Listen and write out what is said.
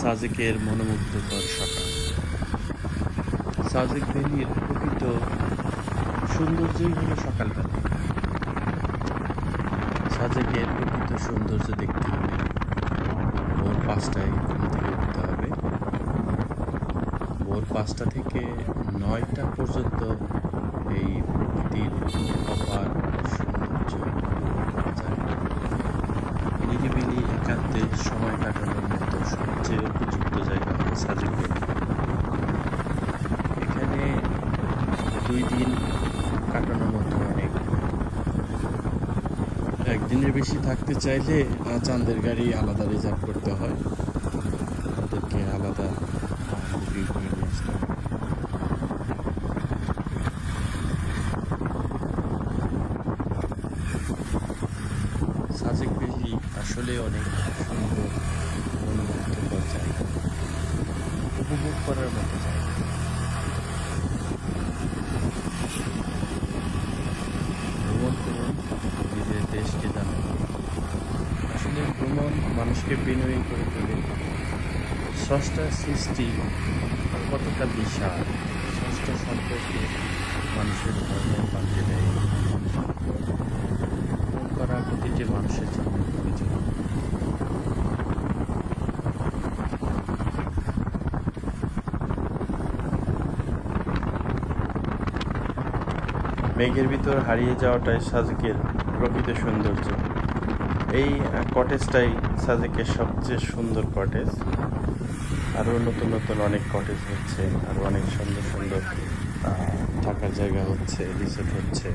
সাজেকের মনোমুগ্ধকর সকাল। সাজেক ভ্যালির প্রকৃত সৌন্দর্যই হলো সকালবেলা। সাজেকের প্রকৃত সৌন্দর্য দেখতে হলে ভোর পাঁচটায় ঘুম থেকে উঠতে হবে। ভোর পাঁচটা থেকে নয়টা পর্যন্ত এই প্রকৃতির অপার সৌন্দর্য নিরিবিলি একান্তে সময় কাটানোর সবচেয়ে উপযুক্ত জায়গা সাজেক এখানে দুই দিন কাটানোর মতো অনেক। একদিনের বেশি থাকতে চাইলে চাঁদের গাড়ি আলাদা রিজার্ভ করতে হয়। তাদেরকে আলাদা সাজেক ভ্যালি আসলে অনেক সুন্দর মনোমুগ্ধকর জায়গা উপভোগ করার মতো জায়গা ভ্রমণ করুন নিজের দেশকে জানুন। আসলে ভ্রমণ মানুষকে বিনয়ী করে তোলে। স্রষ্টার সৃষ্টি কতটা বিশাল স্রষ্টা সম্পর্কে মানুষের ধর্ম পাল্টে দেয় ভ্রমণ করা প্রতিটি মানুষের জন্য প্রয়োজন মেঘের ভিতর হারিয়ে যাওয়াটাই সাজেকের প্রকৃত সৌন্দর্য। এই কটেজটাই সাজেকের সবচেয়ে সুন্দর কটেজ আরও নতুন নতুন অনেক কটেজ হচ্ছে, আরও অনেক সুন্দর সুন্দর থাকার জায়গা হচ্ছে রিসোর্ট হচ্ছে।